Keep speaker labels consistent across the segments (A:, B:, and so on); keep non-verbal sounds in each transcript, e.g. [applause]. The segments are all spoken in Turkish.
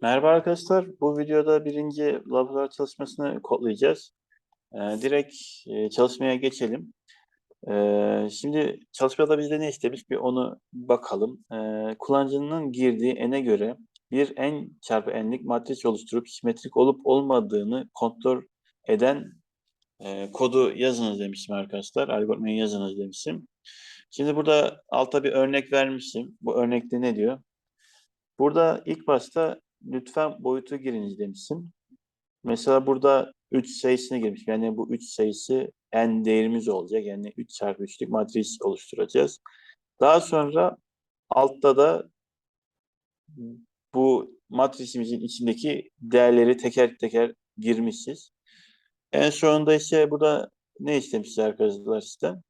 A: Merhaba arkadaşlar. Bu videoda birinci laboratuvar çalışmasını kodlayacağız. Ee, direkt e, çalışmaya geçelim. Ee, şimdi çalışmada bizde ne istemiş bir onu bakalım. Ee, kullanıcının girdiği n'e göre bir n çarpı n'lik matris oluşturup simetrik olup olmadığını kontrol eden e, kodu yazınız demiştim arkadaşlar. Algoritmayı yazınız demiştim. Şimdi burada alta bir örnek vermişim. Bu örnekte ne diyor? Burada ilk başta lütfen boyutu giriniz demişim. Mesela burada 3 sayısını girmiş. Yani bu 3 sayısı n değerimiz olacak. Yani 3 çarpı 3'lük matris oluşturacağız. Daha sonra altta da bu matrisimizin içindeki değerleri teker teker girmişiz. En sonunda ise burada ne istemişiz arkadaşlar sizden?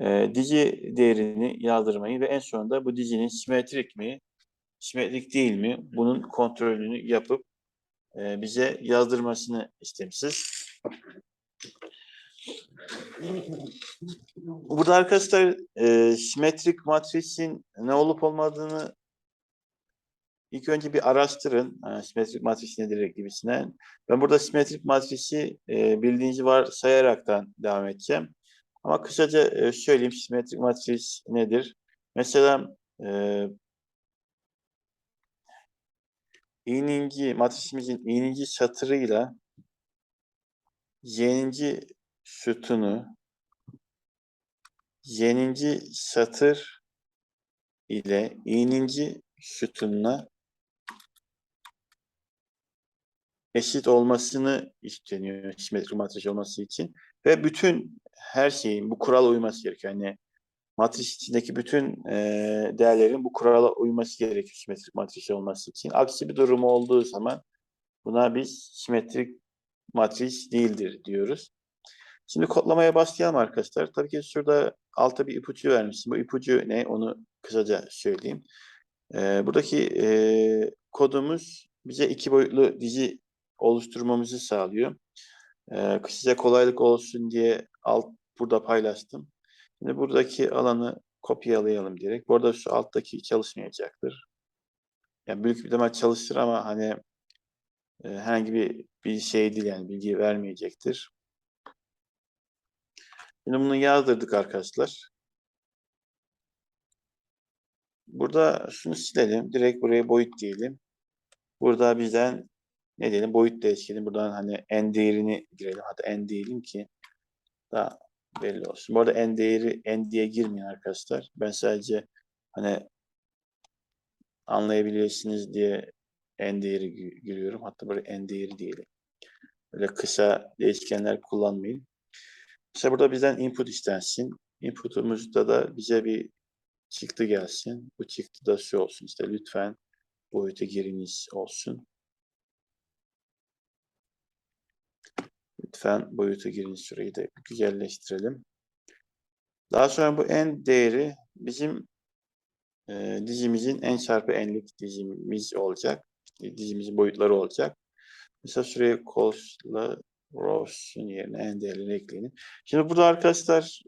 A: Ee, dizi değerini yazdırmayı ve en sonunda bu dizinin simetrik mi, simetrik değil mi? Bunun kontrolünü yapıp e, bize yazdırmasını istemişiz. Burada arkadaşlar e, simetrik matrisin ne olup olmadığını ilk önce bir araştırın. Ha, simetrik matris nedir gibisinden. Ben burada simetrik matrisi e, bildiğinizi varsayaraktan devam edeceğim. Ama kısaca e, söyleyeyim simetrik matris nedir? Mesela e, iğninci matrisimizin iğninci satırıyla y'ninci sütunu y'ninci satır ile i'ninci sütununa eşit olmasını isteniyor simetrik matris olması için ve bütün her şeyin bu kurala uyması gerekiyor. Yani matris içindeki bütün e, değerlerin bu kurala uyması gerekiyor simetrik matris olması için. Aksi bir durum olduğu zaman buna biz simetrik matris değildir diyoruz. Şimdi kodlamaya başlayalım arkadaşlar. Tabii ki şurada alta bir ipucu vermişim. Bu ipucu ne? Onu kısaca söyleyeyim. E, buradaki e, kodumuz bize iki boyutlu dizi oluşturmamızı sağlıyor. E, size kolaylık olsun diye alt burada paylaştım. Şimdi buradaki alanı kopyalayalım direkt. Bu arada şu alttaki çalışmayacaktır. Yani büyük bir ihtimal çalışır ama hani e, herhangi bir, bir şey değil yani bilgi vermeyecektir. Şimdi bunu yazdırdık arkadaşlar. Burada şunu silelim. Direkt buraya boyut diyelim. Burada bizden ne diyelim boyut değişkenin buradan hani n değerini girelim. Hatta n diyelim ki daha belli olsun. Bu arada n değeri n diye girmeyin arkadaşlar. Ben sadece hani anlayabilirsiniz diye n değeri giriyorum. Hatta böyle n değeri diyelim. Böyle kısa değişkenler kullanmayın. İşte burada bizden input istensin. Input'umuzda da bize bir çıktı gelsin. Bu çıktı da şu olsun. İşte lütfen boyutu giriniz olsun. Lütfen boyutu girin şurayı da güzelleştirelim. Daha sonra bu n değeri bizim e, dizimizin n çarpı n'lik dizimiz olacak. Dizimizin boyutları olacak. Mesela şuraya cost'la rows'un yerine n değerini ekleyin. Şimdi burada arkadaşlar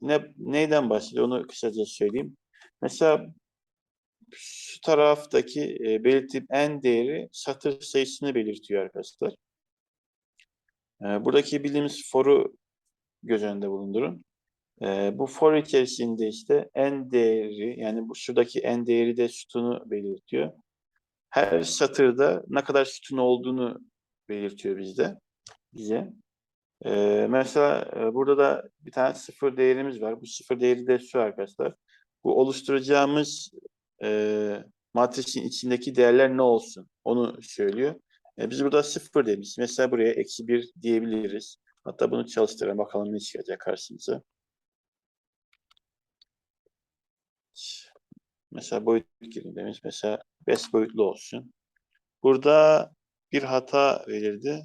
A: ne neyden bahsediyor onu kısaca söyleyeyim. Mesela şu taraftaki e, belirttiğim n değeri satır sayısını belirtiyor arkadaşlar. E, buradaki bildiğimiz for'u göz önünde bulundurun. E, bu for içerisinde işte n değeri yani bu şuradaki n değeri de sütunu belirtiyor. Her satırda ne kadar sütun olduğunu belirtiyor bizde bize. E, mesela e, burada da bir tane sıfır değerimiz var. Bu sıfır değeri de şu arkadaşlar. Bu oluşturacağımız e, matrisin içindeki değerler ne olsun? Onu söylüyor. E, biz burada sıfır demiş. Mesela buraya eksi bir diyebiliriz. Hatta bunu çalıştıralım. Bakalım ne çıkacak karşımıza. Mesela boyut girin demiş. Mesela 5 boyutlu olsun. Burada bir hata verirdi.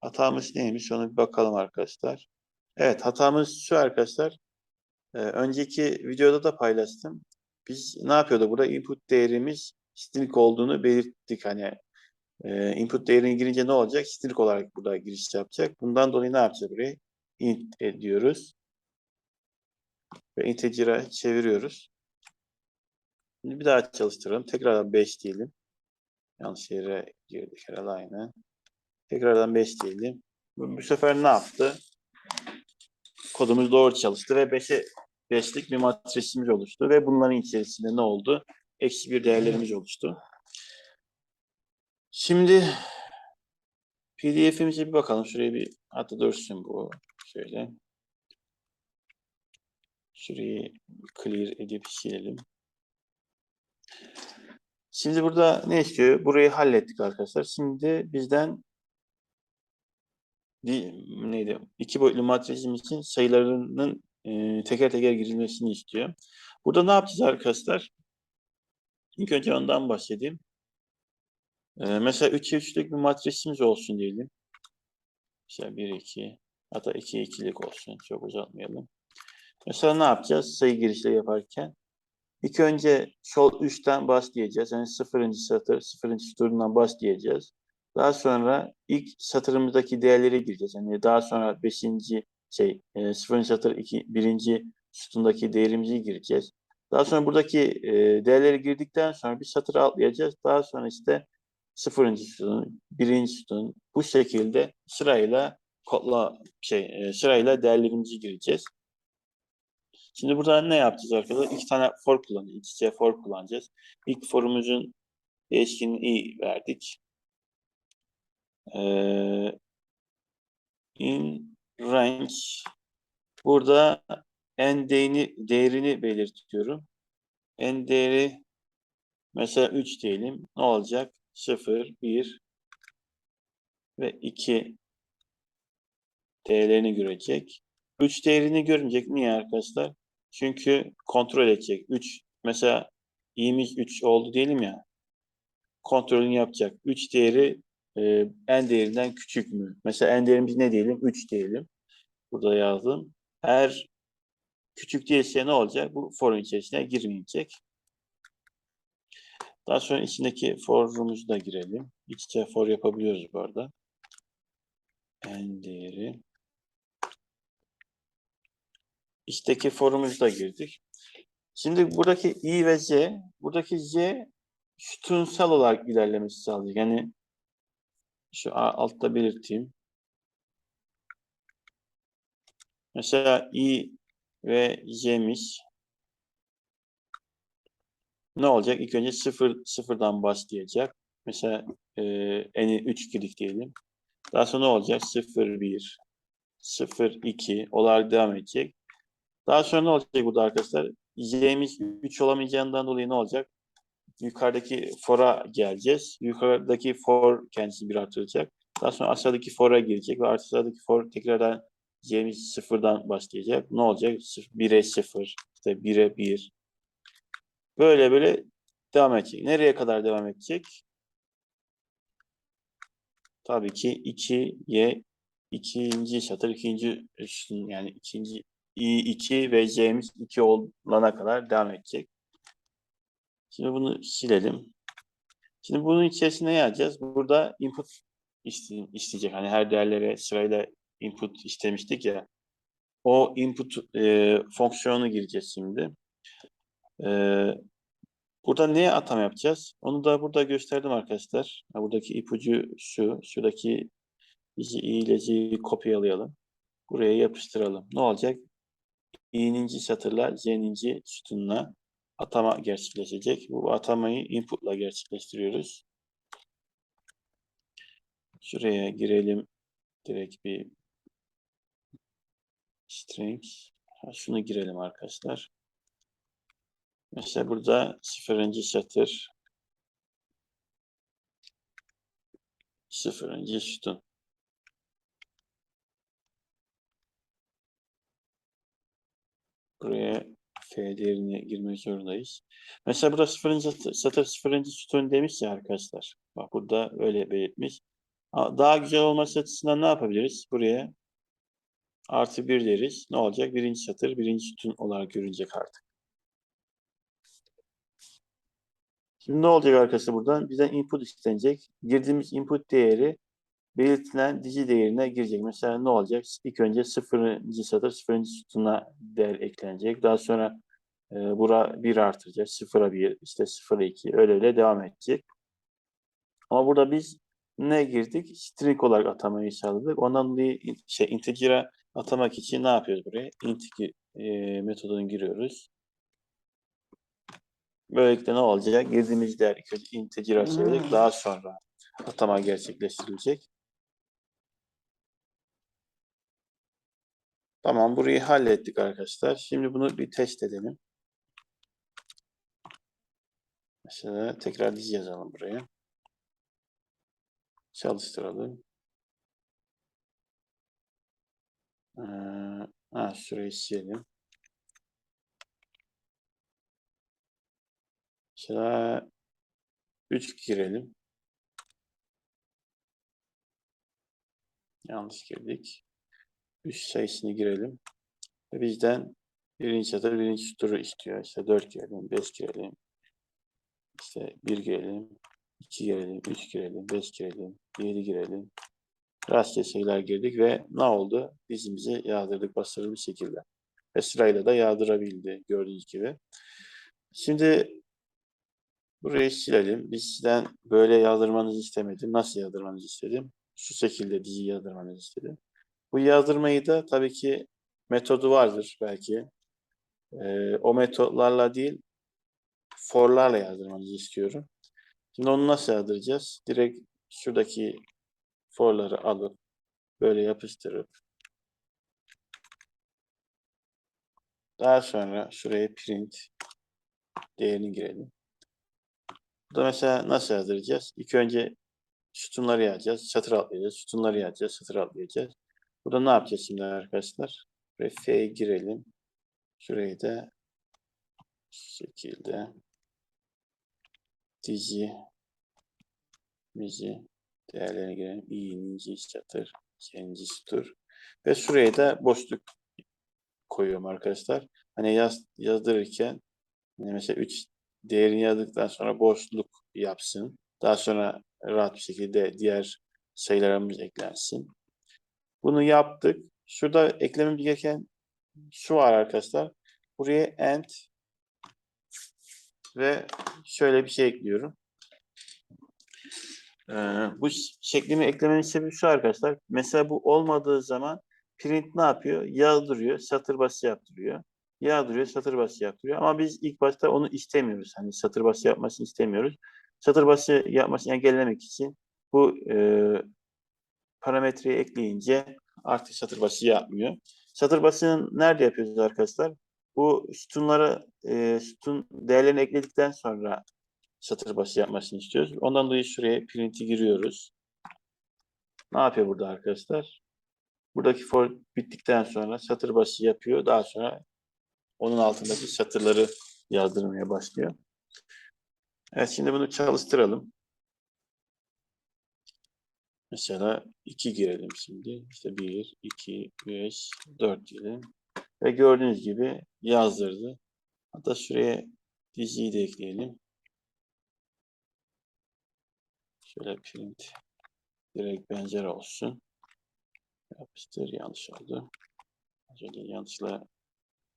A: Hatamız neymiş? Onu bir bakalım arkadaşlar. Evet hatamız şu arkadaşlar. Ee, önceki videoda da paylaştım. Biz ne yapıyorduk? Burada input değerimiz string olduğunu belirttik. Hani e, input değerini girince ne olacak? String olarak burada giriş yapacak. Bundan dolayı ne yapacağız burayı? int ediyoruz. Ve integer'a çeviriyoruz. Şimdi bir daha çalıştıralım. Tekrardan 5 diyelim. Yanlış yere girdik herhalde aynı. Tekrardan 5 diyelim. Bu, bu sefer ne yaptı? Kodumuz doğru çalıştı ve 5'e 5'lik bir matrisimiz oluştu ve bunların içerisinde ne oldu? Eksi bir değerlerimiz oluştu. Şimdi PDF'imize bir bakalım. Şuraya bir hatta dursun bu. Şöyle. Şurayı clear edip silelim. Şimdi burada ne istiyor? Burayı hallettik arkadaşlar. Şimdi bizden neydi? İki boyutlu matrisim için sayılarının e, teker teker girilmesini istiyor. Burada ne yapacağız arkadaşlar? İlk önce ondan bahsedeyim. E, mesela 3'e 3'lük bir matrisimiz olsun diyelim. Mesela 1, 2, hatta 2, 2'lik olsun. Çok uzatmayalım. Mesela ne yapacağız sayı girişleri yaparken? İlk önce sol üstten başlayacağız. Yani sıfırıncı satır, sıfırıncı sütundan başlayacağız. Daha sonra ilk satırımızdaki değerlere gireceğiz. Yani daha sonra beşinci şey, e, sıfırıncı satır, iki, birinci sütundaki değerimizi gireceğiz. Daha sonra buradaki e, değerleri girdikten sonra bir satır atlayacağız. Daha sonra işte sıfırıncı sütun, birinci sütun bu şekilde sırayla kodla şey e, sırayla değerlerimizi gireceğiz. Şimdi burada ne yapacağız arkadaşlar? İki tane for kullanacağız. İç for kullanacağız. İlk forumuzun değişkenini i verdik. Ee, in range burada en değerini, değerini belirtiyorum. En değeri mesela 3 diyelim. Ne olacak? 0, 1 ve 2 değerlerini görecek. 3 değerini görmeyecek. Niye arkadaşlar? Çünkü kontrol edecek. 3 mesela i'miz 3 oldu diyelim ya. Kontrolünü yapacak. 3 değeri e, en değerinden küçük mü? Mesela en değerimiz ne diyelim? 3 diyelim. Burada yazdım. Eğer küçük değilse ne olacak? Bu for'un içerisine girmeyecek. Daha sonra içindeki for'umuzu da girelim. İç içe for yapabiliyoruz bu arada. En değeri. İçteki for'umuzu da girdik. Şimdi buradaki i ve z, buradaki z sütunsal olarak ilerlemesi sağlayacak. Yani şu altta belirteyim. Mesela i ve z'miş ne olacak? İlk önce sıfır, sıfırdan başlayacak. Mesela e, eni 3 kilik diyelim. Daha sonra ne olacak? 0, 1, 0, 2 olarak devam edecek. Daha sonra ne olacak burada arkadaşlar? Y'miz 3 olamayacağından dolayı ne olacak? Yukarıdaki for'a geleceğiz. Yukarıdaki for kendisi bir artıracak. Daha sonra aşağıdaki for'a girecek ve aşağıdaki for tekrardan Y'miz sıfırdan başlayacak. Ne olacak? 1'e 0, işte 1'e 1. Böyle böyle devam edecek. Nereye kadar devam edecek? Tabii ki 2'ye ikinci satır, ikinci üstün yani ikinci i2 ve j'miz 2 olana kadar devam edecek. Şimdi bunu silelim. Şimdi bunun içerisine ne yazacağız? Burada input iste, isteyecek. Hani her değerlere sırayla input istemiştik ya. O input e, fonksiyonu gireceğiz şimdi. E, burada neye atama yapacağız? Onu da burada gösterdim arkadaşlar. Buradaki ipucu şu. Şuradaki i ile kopyalayalım. Buraya yapıştıralım. Ne olacak? i'ninci satırla j'ninci sütununa atama gerçekleşecek. Bu atamayı inputla gerçekleştiriyoruz. Şuraya girelim. Direkt bir string. Şunu girelim arkadaşlar. Mesela burada sıfırıncı satır. Sıfırıncı sütun. Buraya F değerini girmek zorundayız. Mesela burada sıfırıncı satır sıfırıncı sütun demiş ya arkadaşlar. Bak burada öyle belirtmiş. Daha güzel olması açısından ne yapabiliriz? Buraya artı bir deriz. Ne olacak? Birinci satır birinci sütun olarak görünecek artık. Şimdi ne olacak arkadaşlar buradan? Bizden input istenecek. Girdiğimiz input değeri belirtilen dizi değerine girecek. Mesela ne olacak? İlk önce sıfırıncı satır sıfırıncı sütuna değer eklenecek. Daha sonra e, bura 1 artıracak. Sıfıra 1, işte sıfıra 2 öyle öyle devam edecek. Ama burada biz ne girdik? String olarak atamayı sağladık. Ondan dolayı şey integer'a atamak için ne yapıyoruz buraya? int gi- e, metodunu giriyoruz. Böylelikle ne olacak? Girdiğimiz değer ilk önce integer'a çevirecek. Daha sonra atama gerçekleştirilecek. Tamam burayı hallettik arkadaşlar. Şimdi bunu bir test edelim. Mesela tekrar dizi yazalım buraya. Çalıştıralım. Ee, ha, şurayı silelim. Mesela 3 girelim. Yanlış girdik. 3 sayısını girelim. Bizden birinci satır birinci süturu istiyor. İşte 4 girelim, 5 girelim. İşte 1 girelim, 2 girelim, 3 girelim, 5 girelim, 7 girelim. Rastgele sayılar girdik ve ne oldu? Dizimizi yağdırdık bastırılı bir şekilde. Ve sırayla da yağdırabildi gördüğünüz gibi. Şimdi burayı silelim. Bizden böyle yazdırmanızı istemedim. Nasıl yazdırmanızı istedim? Şu şekilde diziyi yazdırmanızı istedim. Bu yazdırmayı da tabii ki metodu vardır belki. Ee, o metotlarla değil, for'larla yazdırmanızı istiyorum. Şimdi onu nasıl yazdıracağız? Direkt şuradaki for'ları alıp böyle yapıştırıp daha sonra şuraya print değerini girelim. Burada mesela nasıl yazdıracağız? İlk önce sütunları yazacağız, satır atlayacağız, sütunları yazacağız, satır atlayacağız. Burada ne yapacağız şimdi arkadaşlar? Buraya F'ye girelim. Şurayı da şekilde dizi mizi değerlerine girelim. İyinci satır, ikinci sütur. Ve şuraya da boşluk koyuyorum arkadaşlar. Hani yaz, yazdırırken hani mesela 3 değerini yazdıktan sonra boşluk yapsın. Daha sonra rahat bir şekilde diğer sayılarımız eklensin. Bunu yaptık. Şurada eklememiz gereken şu var arkadaşlar. Buraya end ve şöyle bir şey ekliyorum. Ee, bu şeklimi eklemenin sebebi şu arkadaşlar. Mesela bu olmadığı zaman print ne yapıyor? Yağdırıyor, satır başı yaptırıyor. Yağdırıyor, satır başı yaptırıyor. Ama biz ilk başta onu istemiyoruz. Hani satır başı yapmasını istemiyoruz. Satır başı yapmasını engellemek için bu e, parametreyi ekleyince artık satır başı yapmıyor. Satır başını nerede yapıyoruz arkadaşlar? Bu sütunları, e, sütun değerlerini ekledikten sonra satır başı yapmasını istiyoruz. Ondan dolayı şuraya print'i giriyoruz. Ne yapıyor burada arkadaşlar? Buradaki for bittikten sonra satır başı yapıyor. Daha sonra onun altındaki satırları yazdırmaya başlıyor. Evet şimdi bunu çalıştıralım. Mesela 2 girelim şimdi. İşte 1, 2, 5, 4 diyelim. Ve gördüğünüz gibi yazdırdı. Hatta şuraya diziyi de ekleyelim. Şöyle print direkt benzer olsun. Yapıştır yanlış oldu. Önce yanlışla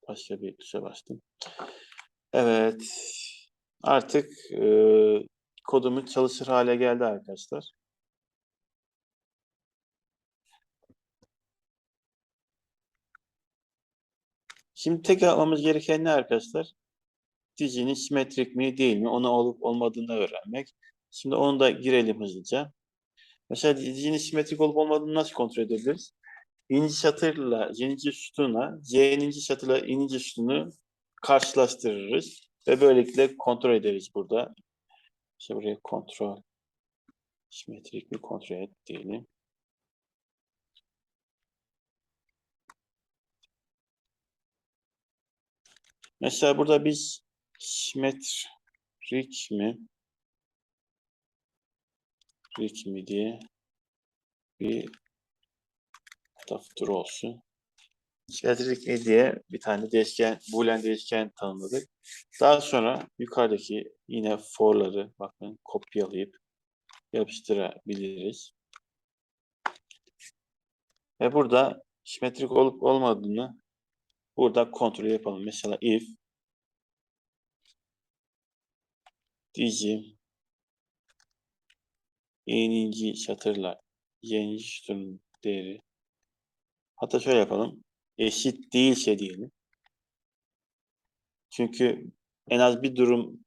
A: başka bir tuşa bastım. Evet. Artık e, kodumuz çalışır hale geldi arkadaşlar. Şimdi tek yapmamız gereken ne arkadaşlar? Dizinin simetrik mi değil mi? Onu olup olmadığını öğrenmek. Şimdi onu da girelim hızlıca. Mesela dizinin simetrik olup olmadığını nasıl kontrol edebiliriz? İninci satırla ininci sütuna, C'ninci satırla ininci sütunu karşılaştırırız. Ve böylelikle kontrol ederiz burada. İşte buraya kontrol simetrik mi kontrol et diyelim. Mesela burada biz simetrik mi rik mi diye bir futür olsun. Simetrik mi diye bir tane değişken, boolean değişken tanımladık. Daha sonra yukarıdaki yine for'ları bakın kopyalayıp yapıştırabiliriz. Ve burada simetrik olup olmadığını burada kontrol yapalım. Mesela if dizi Y'ninci satırla y'ninci sütunun değeri hatta şöyle yapalım. Eşit değilse diyelim. Çünkü en az bir durum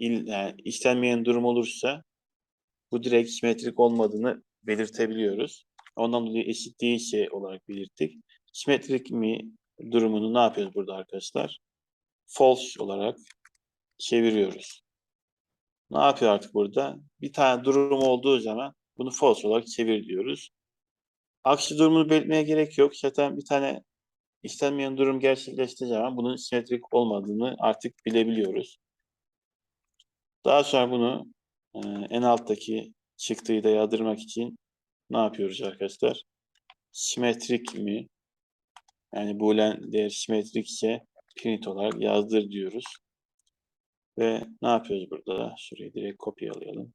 A: yani istenmeyen durum olursa bu direkt simetrik olmadığını belirtebiliyoruz. Ondan dolayı eşit değilse olarak belirttik. Simetrik mi durumunu ne yapıyoruz burada arkadaşlar? False olarak çeviriyoruz. Ne yapıyor artık burada? Bir tane durum olduğu zaman bunu false olarak çevir diyoruz. Aksi durumunu belirtmeye gerek yok. Zaten bir tane istenmeyen durum gerçekleştiği zaman bunun simetrik olmadığını artık bilebiliyoruz. Daha sonra bunu e, en alttaki çıktıyı da yadırmak için ne yapıyoruz arkadaşlar? Simetrik mi? Yani boolean değer simetrikse print olarak yazdır diyoruz. Ve ne yapıyoruz burada? Şurayı direkt kopyalayalım.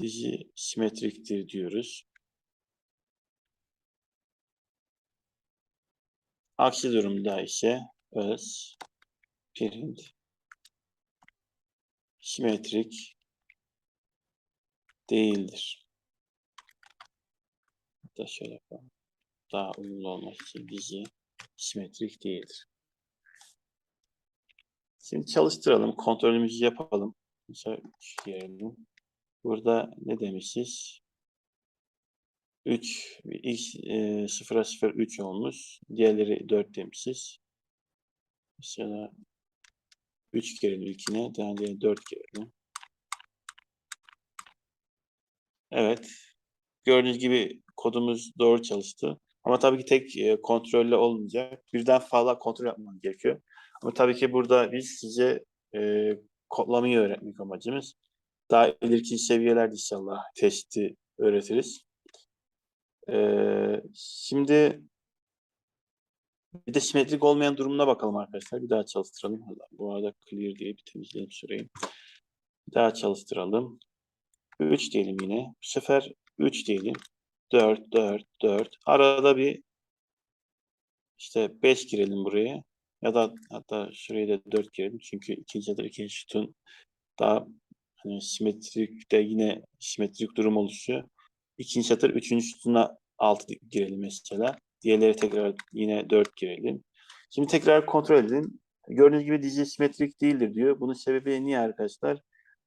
A: Dizi simetriktir diyoruz. Aksi durumda ise öz print simetrik değildir. Hatta şöyle yapalım. Daha uyumlu olmak için dizi simetrik değildir. Şimdi çalıştıralım. Kontrolümüzü yapalım. Mesela 3 diyelim. Burada ne demişiz? 3 x e, 0'a 0 3 olmuş. Diğerleri 4 demişiz. Mesela 3 kere ilkine, diğerleri 4 kere. Evet. Gördüğünüz gibi kodumuz doğru çalıştı. Ama tabii ki tek e, kontrolle olmayacak. Birden fazla kontrol yapman gerekiyor. Ama tabii ki burada biz size e, kodlamayı öğretmek amacımız. Daha ileriki seviyelerde inşallah testi öğretiriz. Ee, şimdi bir de simetrik olmayan durumuna bakalım arkadaşlar. Bir daha çalıştıralım. Bu arada clear diye bir temizleyelim süreyi. Bir daha çalıştıralım. 3 diyelim yine. Bu sefer 3 diyelim. 4, 4, 4. Arada bir işte 5 girelim buraya. Ya da hatta şuraya da 4 girelim. Çünkü ikinci ya ikinci sütun daha hani simetrik de yine simetrik durum oluşuyor. İkinci satır, üçüncü sütuna 6 girelim mesela. Diğerleri tekrar yine 4 girelim. Şimdi tekrar kontrol edin. Gördüğünüz gibi dizi simetrik değildir diyor. Bunun sebebi niye arkadaşlar?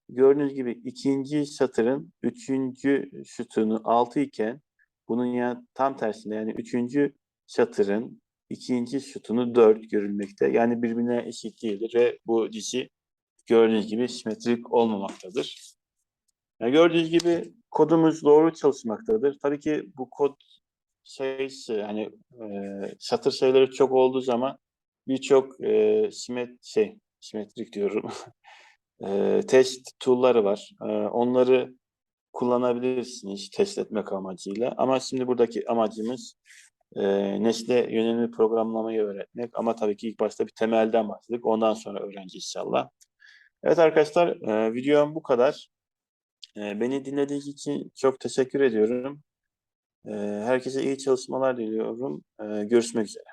A: Gördüğünüz gibi ikinci satırın üçüncü sütunu 6 iken bunun yani tam tersinde yani üçüncü satırın ikinci sütunu 4 görülmekte. Yani birbirine eşit değildir ve bu dizi gördüğünüz gibi simetrik olmamaktadır. Yani gördüğünüz gibi kodumuz doğru çalışmaktadır. Tabii ki bu kod şey hani e, satır sayıları çok olduğu zaman birçok e, simet şey simetrik diyorum. [laughs] e, test tool'ları var. E, onları kullanabilirsiniz test etmek amacıyla. Ama şimdi buradaki amacımız e, nesne yönelimli programlamayı öğretmek. Ama tabii ki ilk başta bir temelden başladık. Ondan sonra öğreneceğiz inşallah. Evet arkadaşlar e, videom bu kadar. E, beni dinlediğiniz için çok teşekkür ediyorum. E, herkese iyi çalışmalar diliyorum. E, görüşmek üzere.